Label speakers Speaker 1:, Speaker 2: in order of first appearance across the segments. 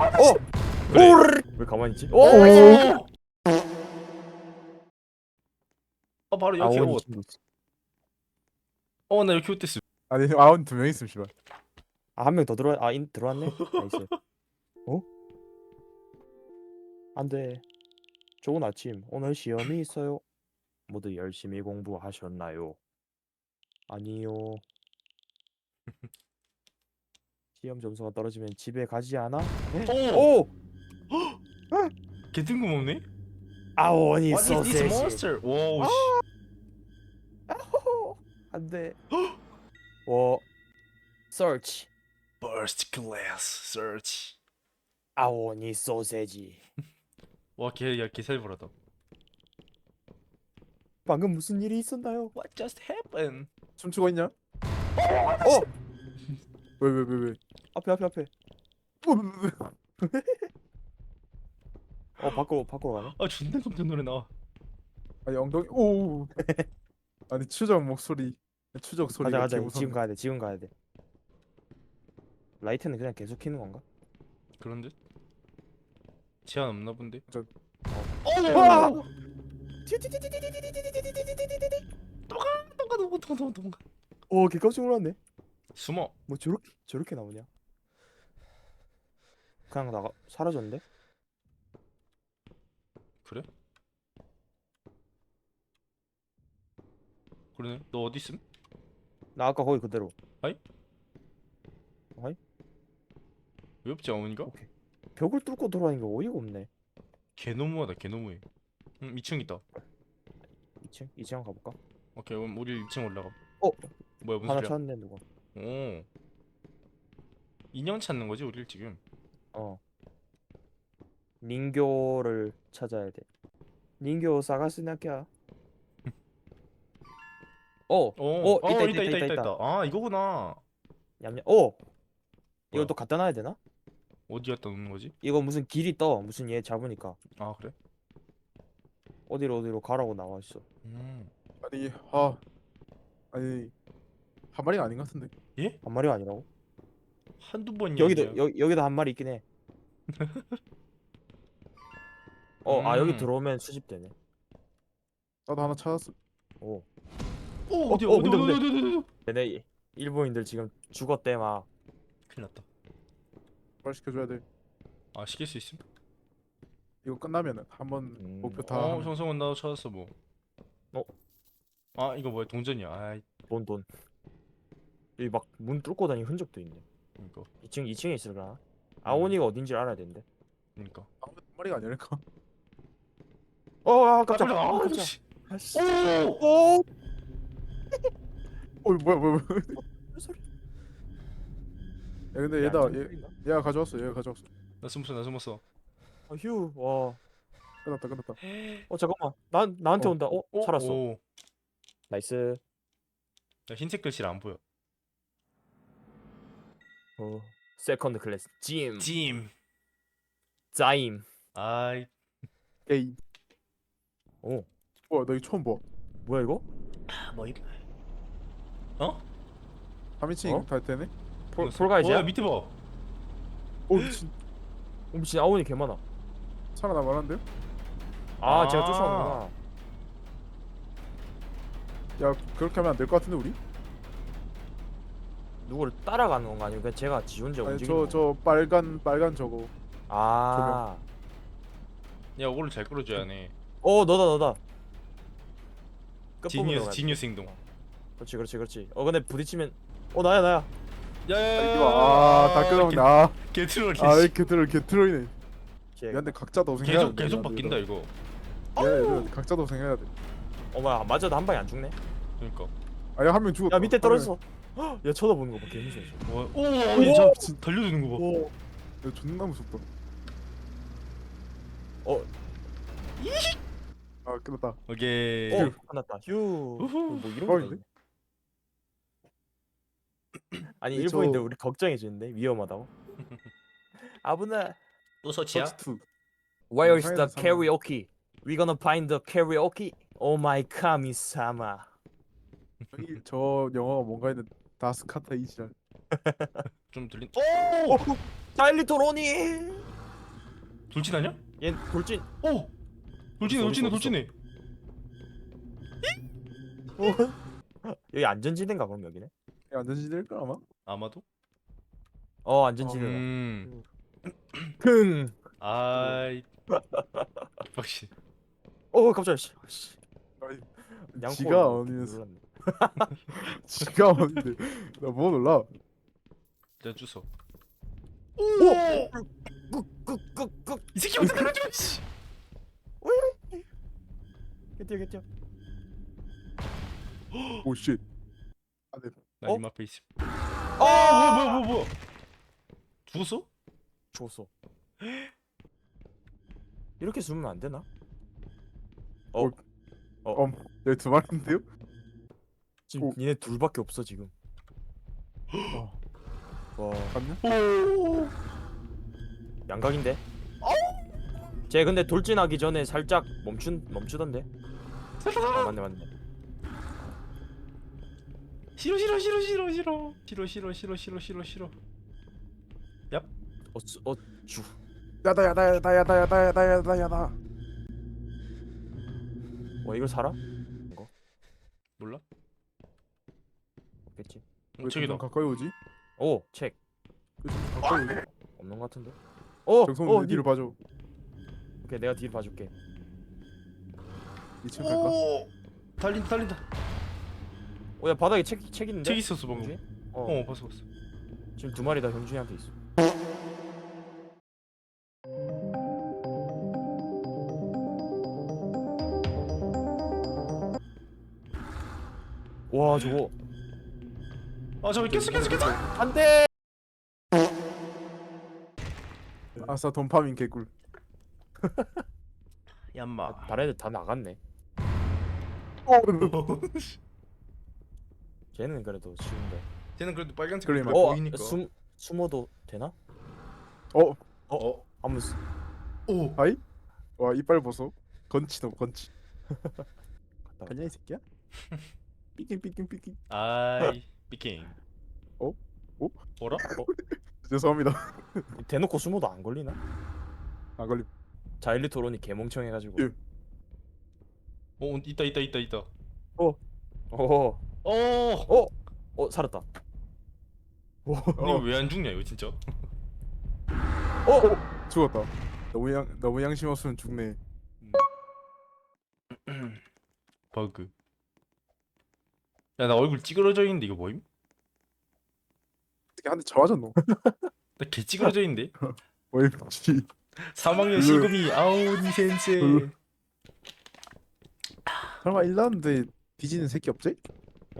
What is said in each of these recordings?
Speaker 1: 어!
Speaker 2: 그래.
Speaker 1: 왜 가만히 있지? 오!
Speaker 2: 오! 어 바로 여기
Speaker 1: 아오니
Speaker 2: 옷. 어나 여기 옷 됐어.
Speaker 3: 아니 아원 두명 있음 씨발.
Speaker 1: 아, 한 명 더 들어, 아, 인, 들어왔네? 나이스. 어? 안 돼. 좋은 아침. 오늘 시험이 있어요. 모두 열심히 공부하셨나요? 아니요. 시험 점수가 떨어지면 집에 가지 않아?
Speaker 2: 오!
Speaker 1: 오!
Speaker 2: 개 뜬금없네.
Speaker 1: 아오니
Speaker 2: What is this
Speaker 1: 소세지.
Speaker 2: monster? 와우. 씨.
Speaker 1: 안 돼. 워. search.
Speaker 2: Burst glass search.
Speaker 1: 아오니 소세지.
Speaker 2: 와개야 개살벌하다.
Speaker 1: 방금 무슨 일이 있었나요?
Speaker 2: What just happened?
Speaker 3: 춤추고 있냐?
Speaker 1: 어!
Speaker 3: 왜 왜 왜 왜?
Speaker 1: 앞에 앞에 앞에.
Speaker 3: 어,
Speaker 1: 밖으로 밖으로 가네.
Speaker 2: 아 존나 깜짝 놀래 나.
Speaker 3: 아니 엉덩이 오. 아니 추적 목소리 추적
Speaker 1: 가자
Speaker 3: 소리가
Speaker 1: 가자.
Speaker 3: 무섭네.
Speaker 1: 지금 가야 돼. 지금 가야 돼. 라이트는 그냥 계속 켜는 건가?
Speaker 2: 그런데 제한 없나 본데. 어! 도망가 도망가 도망가 도망가.
Speaker 1: 오, 개 깜짝 놀랐네.
Speaker 2: 숨어.
Speaker 1: 뭐 저렇게 저렇게 나오냐? 그냥 나가 사라졌는데?
Speaker 2: 그래? 그러네. 너 어디 있음?
Speaker 1: 나 아까 거기 그대로.
Speaker 2: 왜 없지 어머니가?
Speaker 1: 벽을 뚫고 돌아다니는 게 어이가 없네.
Speaker 2: 개 너무하다 개 너무해. 응 2층 있다.
Speaker 1: 2층? 2층 한번 가볼까?
Speaker 2: 오케이 그럼 우리 2층 올라가.
Speaker 1: 어,
Speaker 2: 뭐야 무슨
Speaker 1: 하나
Speaker 2: 소리야?
Speaker 1: 찾았네 누가.
Speaker 2: 오. 인형 찾는 거지 우리를 지금.
Speaker 1: 어. 닌교를 찾아야 돼. 닌교 사가스나키야. 어,
Speaker 2: 오.
Speaker 1: 어,
Speaker 2: 어,
Speaker 1: 있다,
Speaker 2: 있다
Speaker 1: 있다,
Speaker 2: 있다. 아 이거구나.
Speaker 1: 냠냠. 어. 이거
Speaker 2: 뭐야?
Speaker 1: 또 갖다 놔야 되나?
Speaker 2: 어디 갖다 놓는 거지?
Speaker 1: 이거 무슨 길이 떠. 무슨 얘 잡으니까
Speaker 2: 아 그래?
Speaker 1: 어디로 어디로 가라고 나와 있어.
Speaker 2: 음.
Speaker 3: 아니 아 아니 한 마리가 아닌 것 같은데.
Speaker 1: 한 마리가 아니라고?
Speaker 2: 한두 번이
Speaker 1: 여기도. 여, 여기도 한 마리 있긴 해. 어, 아 여기
Speaker 2: 음.
Speaker 1: 들어오면 수집되네.
Speaker 3: 나도 하나 찾았어.
Speaker 1: 오.
Speaker 2: 오 어디
Speaker 1: 어,
Speaker 2: 어디
Speaker 1: 근데,
Speaker 2: 어디. 어디 어디 어디.
Speaker 1: 얘네 이- 일본인들 지금 죽었대 막.
Speaker 2: 큰일 났다.
Speaker 3: 말 시켜줘야 돼.
Speaker 2: 아 시킬 수 있음?
Speaker 3: 이거 끝나면은 한번
Speaker 1: 음.
Speaker 3: 목표 다.
Speaker 2: 어
Speaker 3: 하면-
Speaker 2: 정성원 나도 찾았어 뭐.
Speaker 1: 어?
Speaker 2: 아 이거 뭐야 동전이야.
Speaker 1: 아돈 돈. 여기 막 문 뚫고 다니는 흔적도 있네.
Speaker 2: 이거
Speaker 1: 2층 2층에 있을까? 아오니가 어딘지 알아야 되는데.
Speaker 2: 그러니까.
Speaker 3: 한 마리가 아니랄까.
Speaker 1: 어, 아, 깜짝.
Speaker 2: 아,
Speaker 1: 아,
Speaker 2: 아,
Speaker 1: 깜짝.
Speaker 2: 씨.
Speaker 1: 아씨.
Speaker 2: 오!
Speaker 1: 오!
Speaker 3: 어 뭐야 뭐야 뭐야.
Speaker 1: 무슨 소리?
Speaker 3: 야 근데 얘다 얘, 얘가 가져왔어. 얘가 가져왔어.
Speaker 2: 나 숨었어 나 숨었어.
Speaker 1: 아, 휴. 와.
Speaker 3: 끝났다 끝났다.
Speaker 1: 어, 잠깐만. 난 나한테
Speaker 3: 어.
Speaker 1: 온다. 어,
Speaker 2: 어?
Speaker 1: 살았어.
Speaker 2: 오.
Speaker 1: 나이스.
Speaker 2: 야, 흰색 글씨를 안 보여.
Speaker 1: 어. 세컨드 클래스. 짐.
Speaker 2: 짐.
Speaker 1: 짜임.
Speaker 2: 아이
Speaker 3: 에이.
Speaker 1: 오.
Speaker 3: 뭐야 나 이거 처음 봐.
Speaker 1: 뭐야 이거?
Speaker 2: 뭐 이. 어?
Speaker 3: 3인칭
Speaker 1: 어?
Speaker 3: 다 되네?
Speaker 1: 폴 폴가이즈야?
Speaker 2: 어, 야, 밑에 봐.
Speaker 3: 오 미친
Speaker 1: 어, 미친 아오니 개 많아.
Speaker 3: 살아남았는데요?
Speaker 1: 아, 제가
Speaker 2: 아.
Speaker 1: 쫓아오는구나.
Speaker 3: 야 그렇게 하면 안 될 것 같은데 우리?
Speaker 1: 누구를 따라가는 건가 아니면 그냥 제가 지 혼자
Speaker 3: 아니
Speaker 1: 움직이는
Speaker 3: 저
Speaker 1: 건가?
Speaker 3: 저 빨간 빨간 저거
Speaker 1: 아.
Speaker 2: 야, 이거를 잘 끌어줘야 네.
Speaker 1: 어, 너다 너다. 끝부분으로
Speaker 2: 지니어스
Speaker 1: 가야 돼.
Speaker 2: 지니어스 행동.
Speaker 1: 그렇지 그렇지 그렇지. 어 근데 부딪히면 어 나야 나야.
Speaker 2: 야야야.
Speaker 3: 아 다 끊어먹네 아,
Speaker 2: 개트롤
Speaker 3: 아
Speaker 2: 개.
Speaker 3: 이렇게 들어 이렇게 트로이네
Speaker 1: 쟤.
Speaker 3: 야 근데 각자 도생해야
Speaker 2: 계속
Speaker 3: 돼,
Speaker 2: 계속. 바뀐다 이거.
Speaker 3: 야 이거 각자 도생해야
Speaker 1: 돼어 뭐야 맞아도 한 방에 안 죽네.
Speaker 2: 그러니까.
Speaker 3: 아야 한명 죽었다
Speaker 1: 야 밑에
Speaker 3: 한
Speaker 1: 떨어졌어. 헉, 얘 쳐다보는 거 봐. 개 무서워. 지금.
Speaker 2: 와, 오, 얘 저,
Speaker 3: 미친.
Speaker 2: 달려드는 거 봐.
Speaker 1: 오.
Speaker 3: 야 존나 무섭다
Speaker 1: 어.
Speaker 3: 아 끝났다
Speaker 2: 오케이.
Speaker 1: 어. 끝났다. 휴.
Speaker 2: 우후.
Speaker 1: 뭐 이런 거
Speaker 3: 대박인데?
Speaker 1: 있네. 아니
Speaker 3: 근데
Speaker 1: 일본인들
Speaker 3: 저-
Speaker 1: 우리 걱정해 주는데 위험하다고. 아부나.
Speaker 2: 또 서치야?
Speaker 1: Where is the
Speaker 3: 사이드 상황.
Speaker 1: karaoke? We gonna find the karaoke. Oh my kami-sama.
Speaker 3: 저기 저 영어가 뭔가 했는데 다스카타 이지랄
Speaker 2: 좀 들린.
Speaker 1: 오! 사일리토 로니.
Speaker 2: 돌진 아니야?
Speaker 1: 얘 돌진.
Speaker 2: 오! 돌진해 돌진해? 돌진해
Speaker 1: 여기 안전지대인가 그럼 여기네?
Speaker 3: 야, 안전지대일까 아마?
Speaker 2: 아마도?
Speaker 1: 어 안전지대.
Speaker 2: 음
Speaker 1: 킁.
Speaker 2: 아이 빡시
Speaker 1: 어 갑자기. 씨, 양코
Speaker 3: 지가 어디서
Speaker 1: 눌렀네.
Speaker 3: 지가 어딘데? 나뭐 놀라?
Speaker 2: 내가 주워
Speaker 1: 끄끄끄끄.
Speaker 2: 이 새끼 어떻게 그러지 씨
Speaker 1: 개뛰어 개뛰어.
Speaker 3: 오 쉣. 아, 네.
Speaker 2: 나님
Speaker 1: 어?
Speaker 2: 앞에 있음
Speaker 1: 아
Speaker 2: 뭐야 뭐야 뭐야 뭐야 죽었어?
Speaker 1: 죽었어. 이렇게 숨으면 안 되나? 어.
Speaker 3: 어.
Speaker 1: 어.
Speaker 3: 엄, 여기 두 마리인데요?
Speaker 1: 지금
Speaker 3: 오.
Speaker 1: 니네 둘밖에 없어 지금.
Speaker 3: 어,
Speaker 1: 와
Speaker 3: 갔냐?
Speaker 2: 오
Speaker 1: 양각인데. 쟤 근데 돌진하기 전에 살짝 멈춘 멈추던데. 아 맞네 맞네.
Speaker 2: 싫어 싫어 싫어 싫어 싫어 싫어 싫어 싫어 싫어 싫어 싫어
Speaker 1: 어, 수- 어 주.
Speaker 3: 야다 야다 야다 야다 야다 야다 야다 야다.
Speaker 1: 와 이걸 살아?
Speaker 2: 몰라? 어, 저기다
Speaker 3: 점점 가까이 오지?
Speaker 1: 오 책.
Speaker 3: 왜 점점 가까이 오지?
Speaker 1: 없는 것 같은데. 어.
Speaker 3: 정성 어내
Speaker 1: 니.
Speaker 3: 뒤로 봐줘.
Speaker 1: 오케이 내가 뒤로 봐줄게.
Speaker 3: 2층 갈까?
Speaker 2: 오 달린다 달린다
Speaker 1: 어야 바닥에 책 책 있는데.
Speaker 2: 책 있었어 방금?
Speaker 1: 어.
Speaker 2: 어 봤어 봤어
Speaker 1: 지금 두 마리 다 형준이한테 있어. 와 저거
Speaker 2: 아 저기 깼어 깼어 깼어
Speaker 1: 안돼.
Speaker 3: 아싸 돈파밍 개꿀.
Speaker 2: 얌마
Speaker 1: 다른 애들 다 나갔네.
Speaker 3: 어,
Speaker 1: 쟤는 그래도 쉬운데.
Speaker 2: 쟤는 그래도 빨간색
Speaker 3: 그래,
Speaker 1: 어
Speaker 2: 보이니까
Speaker 1: 숨 숨어도 되나?
Speaker 3: 어,
Speaker 2: 어?
Speaker 1: 한번 쓰-
Speaker 2: 오
Speaker 3: 아이? 와 이빨 보소. 건치도 건치.
Speaker 1: 갔다 와.
Speaker 3: 가냐 이 새끼야? 삐깅 삐깅 삐깅.
Speaker 2: 아이 비킹
Speaker 3: 어? 어?
Speaker 2: 어라?
Speaker 3: 죄송합니다.
Speaker 1: 대놓고 숨어도 안 걸리나?
Speaker 3: 안 걸림.
Speaker 1: 자일리 토론이 개멍청해가지고.
Speaker 3: 예.
Speaker 2: 어 있다 있다 있다 있다
Speaker 1: 어.
Speaker 2: 어
Speaker 1: 어. 어 살았다. 오.
Speaker 2: 이거 왜 안 죽냐 이거 진짜
Speaker 1: 어.
Speaker 3: 죽었다. 너무 양 너무 양심 없으면 죽네.
Speaker 2: 버그 야 나 얼굴 찌그러져 있는데 이거 뭐임?
Speaker 3: 어떻게 한대 잡아줬노?
Speaker 2: 나 개 찌그러져 있는데
Speaker 3: 왜 그렇지?
Speaker 2: 3학년
Speaker 3: 별로-
Speaker 2: 시금이 아오니 센세
Speaker 3: 별로. 설마 일났는데 뒤지는 새끼 없지?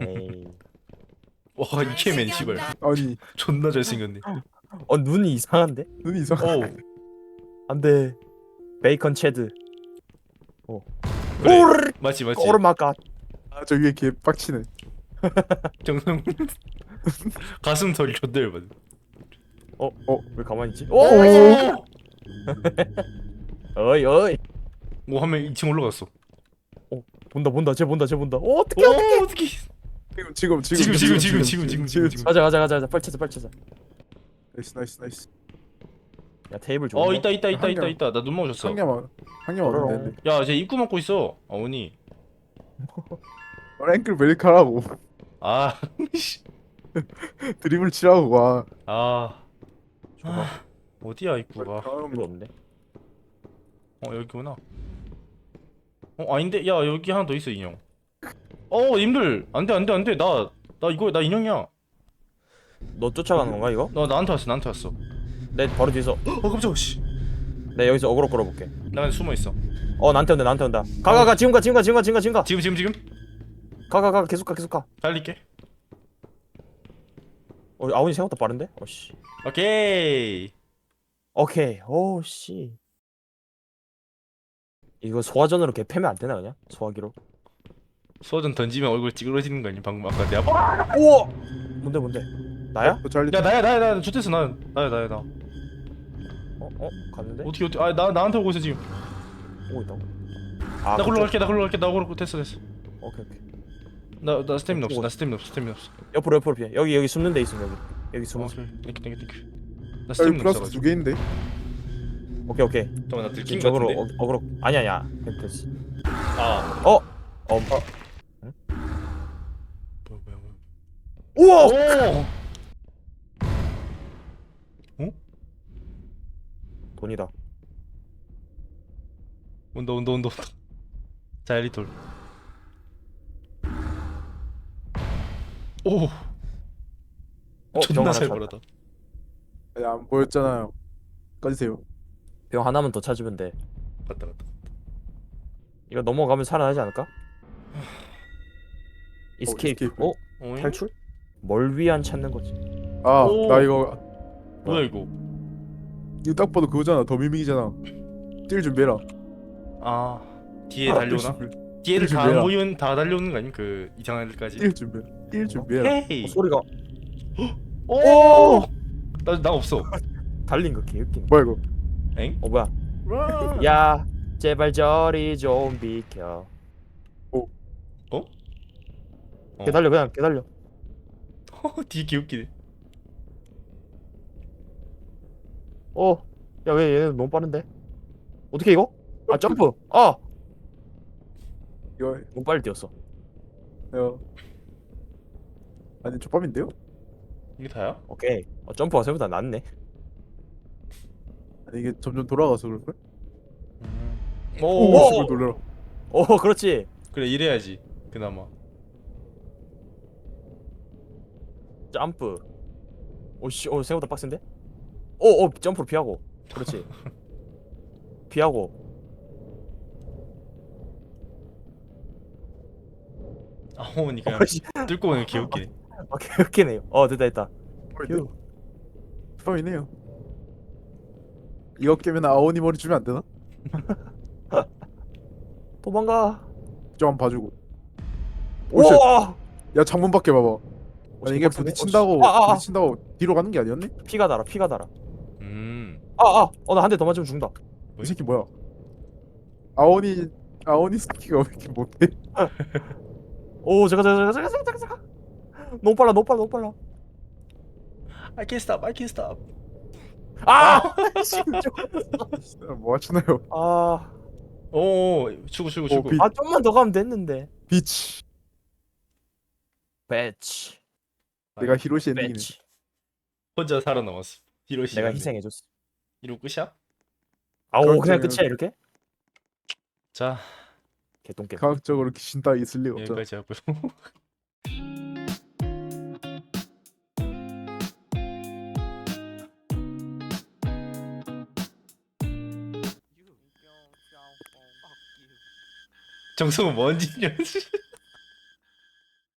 Speaker 1: 에이.
Speaker 2: 와 이케맨 씨발
Speaker 3: 아니
Speaker 2: 존나 잘생겼네
Speaker 1: 어 눈이 이상한데?
Speaker 3: 눈이 이상.
Speaker 2: 어우
Speaker 1: 안돼. 베이컨 체드.
Speaker 2: 그래
Speaker 1: 오르.
Speaker 2: 맞지 맞지
Speaker 1: 꼬르마까.
Speaker 3: 아저 위에 개 빡치네.
Speaker 2: 정성 가슴 털이 존나 얇아
Speaker 1: 어. 왜 가만히 있지?
Speaker 3: 오!
Speaker 1: 오. 어이 어이.
Speaker 2: 뭐한명 2층 올라갔어
Speaker 1: 본다 본다 쟤 본다 쟤 본다. 어 어떻게?
Speaker 2: 오 어떻게
Speaker 3: 지금 지금 지금
Speaker 2: 지금 지금 지금 지금 지금 지금 지금
Speaker 1: 가자 가자 가자 가자 빨리 찾아 빨리 찾아.
Speaker 3: 나이스 나이스 나이스.
Speaker 1: 야 테이블 좋은데.
Speaker 2: 어 있다 있다 있다
Speaker 3: 한
Speaker 2: 있다
Speaker 3: 명.
Speaker 2: 있다 나 눈 먹었어
Speaker 3: 한 개만 한 개만
Speaker 1: 어려워.
Speaker 3: 얻으면 되는데.
Speaker 2: 야쟤 입구 막고 있어 아오니
Speaker 3: 어, 앵클 멜카라고
Speaker 2: 아 씨.
Speaker 3: 드립을 치라고 와.
Speaker 2: 아, 아 어디야 입구가
Speaker 1: 필요 없네.
Speaker 2: 어 여기구나 어 아닌데 야 여기 하나 더 있어 인형 어 님들 안돼 안돼 안돼 나 나 이거 나 인형이야
Speaker 1: 너 쫓아가는 건가 이거?
Speaker 2: 나 나한테 왔어 나한테 왔어
Speaker 1: 내 바로 뒤에서
Speaker 2: 어 깜짝아 씨나
Speaker 1: 내 여기서 어그로 끌어볼게.
Speaker 2: 그냥 숨어 있어
Speaker 1: 어 나한테 온다 나한테 온다. 가가 가 지금 가 지금 가 지금 가 지금 가 지금 가.
Speaker 2: 지금 지금 지금
Speaker 1: 가가 가 계속 가 계속 가.
Speaker 2: 달릴게
Speaker 1: 어 아원이 생각보다 빠른데? 어씨.
Speaker 2: 오케이
Speaker 1: 오케이. 오씨. 이거 소화전으로 개 패면 안 되나 그냥? 소화기로.
Speaker 2: 소전 던지면 얼굴 찌그러지는 거 아니 방금 아까 내 앞.
Speaker 1: 우와. 뭔데 뭔데? 나야?
Speaker 3: 너 잘리.
Speaker 2: 야 나야 나야 나야 좋댔어 나 나야 나야 나
Speaker 1: 어? 어? 갔는데?
Speaker 2: 어떻게 어떻게 아나 나한테 오고 있어 지금
Speaker 1: 오고 있다고? 아,
Speaker 2: 나
Speaker 1: 그쪽?
Speaker 2: 걸로 갈게 나 걸로 갈게 나 걸로 됐어 됐어
Speaker 1: 오케이 오케이.
Speaker 2: 나 나 스태미나 없어 나 스태미나 없어 스태미나 없어
Speaker 1: 옆으로 옆으로 피해. 여기 여기 숨는 데 있음 여기. 여기 숨어.
Speaker 2: 어. 땡큐 땡큐 땡큐 나
Speaker 3: 여기
Speaker 2: 스태미나
Speaker 3: 플러스
Speaker 2: 없어가지고
Speaker 3: 두 개인데.
Speaker 1: 오케이 오케이.
Speaker 2: 잠깐만 나 들킨 거
Speaker 1: 적으로
Speaker 2: 같은데?
Speaker 1: 어, 어그로 아니 아니야. 됐지.
Speaker 2: 아
Speaker 1: 어. 어.
Speaker 2: 뭐야 뭐야 뭐야
Speaker 1: 우와.
Speaker 2: 오!
Speaker 1: 돈이다.
Speaker 2: 온다 온다 온다 온다 자 엘리톨 오
Speaker 1: 어, 병
Speaker 2: 존나
Speaker 1: 하나
Speaker 2: 살벌하다
Speaker 3: 야, 안 보였잖아요. 꺼지세요.
Speaker 1: 병 하나만 더 찾으면 돼.
Speaker 2: 맞다 맞다
Speaker 1: 이거 넘어가면 살아나지 않을까? 이스케이프.
Speaker 3: 이스케이프.
Speaker 1: 어?
Speaker 2: 오잉?
Speaker 1: 탈출? 뭘 위한 찾는 거지?
Speaker 3: 아,
Speaker 2: 오.
Speaker 3: 나 이거
Speaker 2: 뭐야 이거
Speaker 3: 이거 딱 봐도 그거잖아. 더 미믹이잖아. 뛸 준비해라.
Speaker 2: 아 뒤에
Speaker 3: 아,
Speaker 2: 달려오나?
Speaker 3: 준비-
Speaker 2: 뒤에를 뛸다
Speaker 3: 준비해라.
Speaker 2: 모이면 다 달려오는 거 아님? 그 이상한 애들까지
Speaker 3: 뛸 준비해라. 뛸 준비해라.
Speaker 2: 헤이
Speaker 1: 어, 소리가
Speaker 2: 오! 나, 나 없어
Speaker 1: 달린 거 개웃기네.
Speaker 3: 뭐야 이거?
Speaker 2: 엥?
Speaker 1: 어 뭐야? 야 제발 저리 좀 비켜.
Speaker 2: 어?
Speaker 1: 개달려 그냥 개달려.
Speaker 2: 뒤에 개웃기네
Speaker 1: 어. 야 왜 얘네 너무 빠른데? 어떻게 이거? 아 점프. 아
Speaker 3: 이거
Speaker 1: 너무 빨리 뛰었어.
Speaker 3: 야. 아니 족밥인데요?
Speaker 2: 이게 다야?
Speaker 1: 오케이. 어, 점프가 생각보다 낫네.
Speaker 3: 아니 이게 점점 돌아가서 그럴걸?
Speaker 2: 오,
Speaker 3: 오,
Speaker 1: 오!
Speaker 3: 씨발 놀래라.
Speaker 1: 어 그렇지.
Speaker 2: 그래 이래야지 그나마
Speaker 1: 점프. 오씨, 어 생각보다 빡센데? 오, 오 점프로 피하고. 그렇지. 피하고.
Speaker 2: 아오니 그냥
Speaker 1: 어씨,
Speaker 2: 뚫고 오는 게 개웃기네
Speaker 1: 아, 개웃기네요. 어 됐다 됐다. 휴.
Speaker 3: 족밥이네요. 이거 깨면 아오니 머리 주면 안 되나?
Speaker 1: 도망가.
Speaker 3: 좀 봐주고. 오, 쉣. 야 창문 밖에 봐봐. 아니 이게. 부딪힌다고
Speaker 1: 아, 아, 아.
Speaker 3: 부딪힌다고 뒤로 가는 게 아니었네?
Speaker 1: 피가 달아, 피가 달아.
Speaker 2: 음
Speaker 1: 아, 아, 어 나 한 대 더 맞으면 죽는다.
Speaker 3: 이 새끼 뭐야? 아오니 아오니 스키가 왜 이렇게 못해?
Speaker 1: 오, 잠깐, 잠깐, 잠깐, 잠깐, 잠깐, 잠깐. 너무 빨라, 너무 빨라, 너무 빨라.
Speaker 2: I can't stop I can't stop
Speaker 1: 아! 씨,
Speaker 3: 뭐 하시나요?
Speaker 1: 아,
Speaker 2: 오 추구 추구 추구
Speaker 3: 비-
Speaker 1: 아 좀만 더 가면 됐는데.
Speaker 3: 비치.
Speaker 1: 배치,
Speaker 3: 내가 히로시 엔딩이네.
Speaker 1: 배치.
Speaker 2: 혼자 살아남았어 히로시
Speaker 1: 내가 희생해줬어.
Speaker 2: 이러고 끝이야?
Speaker 1: 아오. 그냥 끝이야 이렇게?
Speaker 2: 자
Speaker 1: 개똥개.
Speaker 3: 과학적으로 귀신 따위 있을 리가 없잖아.
Speaker 2: 여기까지 하고요 정성은 뭔 짓이냐